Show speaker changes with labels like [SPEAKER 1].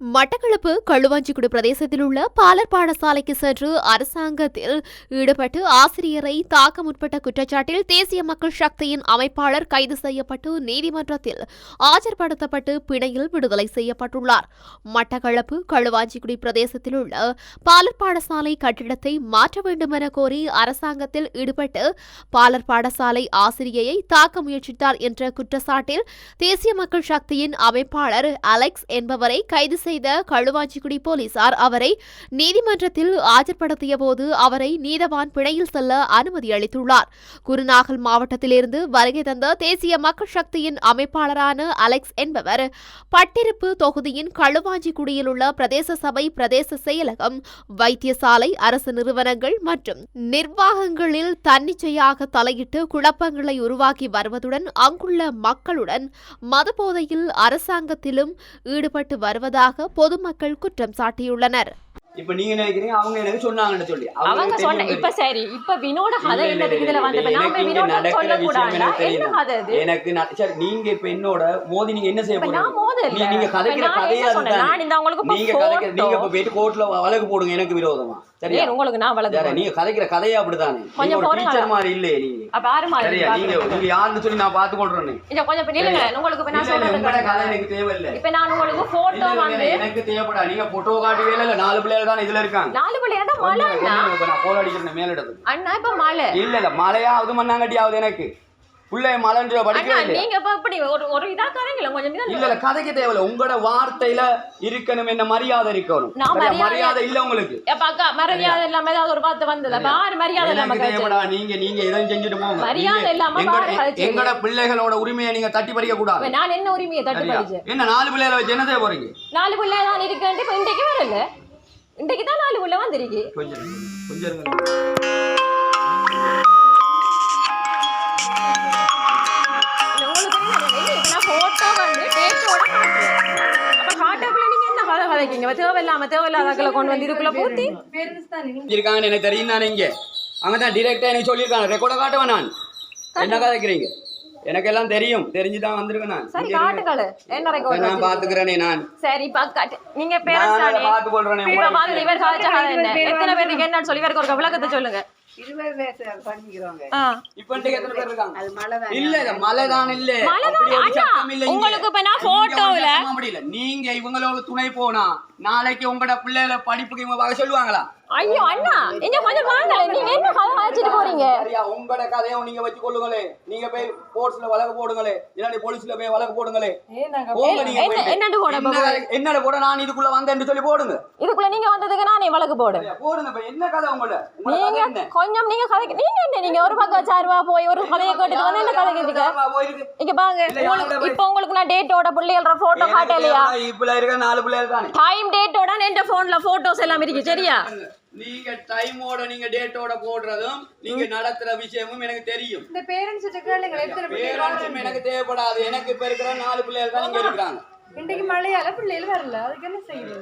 [SPEAKER 1] மட்டக்களப்பு களுவாஞ்சிக்குடி பிரதேசத்தில் உள்ள பாலர் பாடசாலைக்கு சென்று அரசாங்கத்தில் ஈடுபட்டு ஆசிரியரை தாக்க முற்பட்ட குற்றச்சாட்டில் தேசிய மக்கள் சக்தியின் அமைப்பாளர் கைது செய்யப்பட்டு நீதிமன்றத்தில் ஆஜர்படுத்தப்பட்டு பிணையில் விடுதலை செய்யப்பட்டுள்ளார். மட்டக்களப்பு களுவாஞ்சிக்குடி பிரதேசத்தில் உள்ள பாலர் பாடசாலை கட்டிடத்தை மாற்ற வேண்டும் என கோரி அரசாங்கத்தில் ஈடுபட்டு பாலர் பாடசாலை ஆசிரியையை தாக்க முயற்சித்தார் என்ற குற்றச்சாட்டில் தேசிய மக்கள் சக்தியின் அமைப்பாளர் அலெக்ஸ் என்பவரை கைது செய்த களுவாஞ்சிக்குடி போலீசார் அவரை நீதிமன்றத்தில் ஆஜர்படுத்திய போது அவரை நீதவான் பிணையில் செல்ல அனுமதி அளித்துள்ளார். குருநாகல் மாவட்டத்திலிருந்து வருகை தந்த தேசிய மக்கள் சக்தியின் அமைப்பாளரான அலெக்ஸ் என்பவர் பட்டிருப்பு தொகுதியின் களுவாஞ்சிக்குடியில் உள்ள பிரதேச சபை பிரதேச செயலகம் வைத்தியசாலை அரசு நிறுவனங்கள் மற்றும் நிர்வாகங்களில் தன்னிச்சையாக தலையிட்டு குழப்பங்களை உருவாக்கி வருவதுடன் அங்குள்ள மக்களுடன் மதபோதையில் அரசாங்கத்திலும் ஈடுபட்டு வருவதாக பொதுமக்கள் குற்றம் சாட்டியுள்ளனர்.
[SPEAKER 2] இப்ப நீங்க நினைக்கிறீங்க அவங்க எனக்கு சொன்னாங்கன்னு சொல்லி.
[SPEAKER 3] அவங்க சொன்ன இப்ப சரி இப்ப வினோட கதை என்னதுக்கு இதுல
[SPEAKER 2] இல்ல,
[SPEAKER 3] வந்து இப்ப
[SPEAKER 2] இல்ல,
[SPEAKER 3] நாம வினோட
[SPEAKER 2] நடக்கிற
[SPEAKER 3] சொல்ல
[SPEAKER 2] விஷயம்
[SPEAKER 3] கூடாதா என்ன
[SPEAKER 2] தெரியும்.
[SPEAKER 3] கதை இது
[SPEAKER 2] எனக்கு சரி நீங்க இப்ப என்னோட மோதி நீங்க என்ன செய்ய போறீங்க?
[SPEAKER 3] மோதல்
[SPEAKER 2] நீ- நீங்க கதைக்கிற கதையா
[SPEAKER 3] சொன்னேன்?
[SPEAKER 2] அதுதான்.
[SPEAKER 3] நான் இந்த உங்களுக்கு இப்ப
[SPEAKER 2] நீங்க கதைக்கிற நீங்க இப்ப கோர்ட்ல வழக்கு போடுங்க எனக்கு விரோதமா. சரியா?
[SPEAKER 3] உங்களுக்கு நான்
[SPEAKER 2] சரி நீங்க கதைக்கிற கதையா அப்படித்தானே? நீங்க
[SPEAKER 3] கொஞ்சம்
[SPEAKER 2] ஒரு
[SPEAKER 3] போடுங்க.
[SPEAKER 2] டீச்சர் மாதிரி இல்லையே நீங்க.
[SPEAKER 3] அப்ப ஆறு மாதிரி
[SPEAKER 2] சரியா? நீங்க நீங்க யாருன்னு சொல்லி நான் பாத்து கொள்றேன்
[SPEAKER 3] கொஞ்சம் நில்லுங்க உங்களுக்கு இப்ப நான்
[SPEAKER 2] உங்களோட கதை எனக்கு தேவையில்லை.
[SPEAKER 3] இப்ப நான் உங்களுக்கு போட்டோ
[SPEAKER 2] இல்ல, இல்ல,
[SPEAKER 3] வந்து
[SPEAKER 2] எனக்கு தேவைப்படா. நீங்க போட்டோ காட்டுவே இல்ல நாலு பிள்ளைகள் தான் இதுல இருக்காங்க.
[SPEAKER 3] நாலு மழை அண்ணா?
[SPEAKER 2] ஒண்ணுங்க, இப்ப நான் கோல் அடிக்கிறேன் மேலிடத்துக்கு
[SPEAKER 3] அண்ணா இப்ப மழை.
[SPEAKER 2] இல்ல இல்ல மழையாவது மண்ணாங்கட்டியாவது எனக்கு. பிள்ளை மலைன்ற இல்லையா
[SPEAKER 3] நீங்க இப்ப ஒரு ஒரு இதா கதைங்களா? கொஞ்சம்
[SPEAKER 2] இல்ல கதைக்கு தேவையில்ல. உங்களோட வார்த்தையில இருக்கணும் என்ன மரியாதை இருக்கணும்.
[SPEAKER 3] நான்? மரியாதை-
[SPEAKER 2] இல்ல உங்களுக்கு.
[SPEAKER 3] அக்கா மரியாதை இல்லாம ஏதாவது ஒரு வார்த்தை அப்ப ஆறு மரியாதை இல்லாம
[SPEAKER 2] நீங்க நீங்க எதுவும் செஞ்சுட்டு போங்க.
[SPEAKER 3] மரியாதை இல்லாம
[SPEAKER 2] எங்கட-
[SPEAKER 3] பாரு
[SPEAKER 2] பிள்ளைகளோட உரிமையை நீங்க தட்டி பறிக்க கூடாது.
[SPEAKER 3] நான் என்ன உரிமையை தட்டு? படிச்சு
[SPEAKER 2] என்ன நாலு பிள்ளைகளை வச்சு என்ன செய்ய போறீங்க?
[SPEAKER 3] நாலு பிள்ளை தான் இருக்கேன் இப்ப இன்றைக்கு வரல இன்றைக்கு தான் நாலு பிள்ளை வந்திருக்கு.
[SPEAKER 2] கொஞ்சம் கொஞ்சம்
[SPEAKER 3] கதைக்கீங்க? தேவையில்லாம தேவையில்லாததுல கொண்டு வந்து இதுக்குள்ள பூத்தி
[SPEAKER 2] இருக்காங்கன்னு எனக்கு தெரியும் தானே இங்க. அங்கதான் டிரெக்டா எனக்கு சொல்லியிருக்காங்க. ரெக்கார்ட காட்டுவேன் நான். என்ன கதைக்கிறீங்க? எனக்கு எல்லாம் தெரியும். தெரிஞ்சுதான் வந்திருக்கேன் நான்.
[SPEAKER 3] சரி. காட்டுகளு என்ன ரெக்கார்ட்
[SPEAKER 2] நான் பாத்துக்கிறேனே நான்.
[SPEAKER 3] சரி பா காட்டு. நீங்க
[SPEAKER 2] நான்
[SPEAKER 3] பேரண்ட்ஸ் தானே இப்ப வந்து இவர் காய்ச்ச கதை என்ன? எத்தனை பேருக்கு என்னன்னு சொல்லி இவருக்கு ஒரு விளக்கத்தை சொல்லுங்க. உங்களுக்கு இப்ப நான்
[SPEAKER 2] இல்ல. நீங்க இவங்களோட துணை போனா நாளைக்கு உங்களோட பிள்ளைகளை படிப்புக்கு இவங்க சொல்லுவாங்களா?
[SPEAKER 3] ஐயோ அண்ணா இங்க கொஞ்சம் வாங்க நீங்க என்ன கதை அழைச்சிட்டு போறீங்க?
[SPEAKER 2] சரியா உங்களோட கதையை நீங்க வச்சு கொள்ளுங்களே நீங்க போய் போர்ட்ஸ்ல வழக்கு போடுங்களே. இல்லாட்டி போலீஸ்ல போய் வழக்கு போடுங்களே. போங்க
[SPEAKER 3] என்ன-. என்னண்டு போட
[SPEAKER 2] என்ன என்னோட கூட நான் இதுக்குள்ள வந்தேன்னு சொல்லி போடுங்க.
[SPEAKER 3] இதுக்குள்ள நீங்க வந்ததுக்கு நானே வழக்கு போடு.
[SPEAKER 2] போடுங்க என்ன கதை உங்களோட?
[SPEAKER 3] நீங்க
[SPEAKER 2] என்ன?
[SPEAKER 3] கொஞ்சம் நீங்க கதை நீங்க என்ன நீங்க ஒரு பக்கம் சார்வா போய் ஒரு கதையை கேட்டுட்டு வந்து என்ன கதை
[SPEAKER 2] போயிருக்கு?
[SPEAKER 3] இங்க
[SPEAKER 2] போய்-
[SPEAKER 3] இப்ப உங்களுக்கு நான் டேட்டோட பிள்ளைகள போட்டோ காட்டலையா?
[SPEAKER 2] இப்ப இருக்க நாலு பிள்ளைகள் தானே.
[SPEAKER 3] டைம் டேட்டோட என் போன்ல போட்டோஸ் எல்லாம் இருக்கு சரியா?
[SPEAKER 2] நீங்க டைமோட நீங்க டேட்டோட போடுறதும் நீங்க நடத்துற விஷயமும் எனக்கு தெரியும்.
[SPEAKER 4] இந்த பேரண்ட்ஸ்
[SPEAKER 2] பேரண்ட்ஸும் எனக்கு தேவைப்படாது. எனக்கு இப்ப இருக்கிற நாலு பிள்ளைகள் தான் இங்க இருக்கிறாங்க.
[SPEAKER 4] இன்றைக்கு மழையால பிள்ளைகள் வரல. அதுக்கு என்ன செய்யுது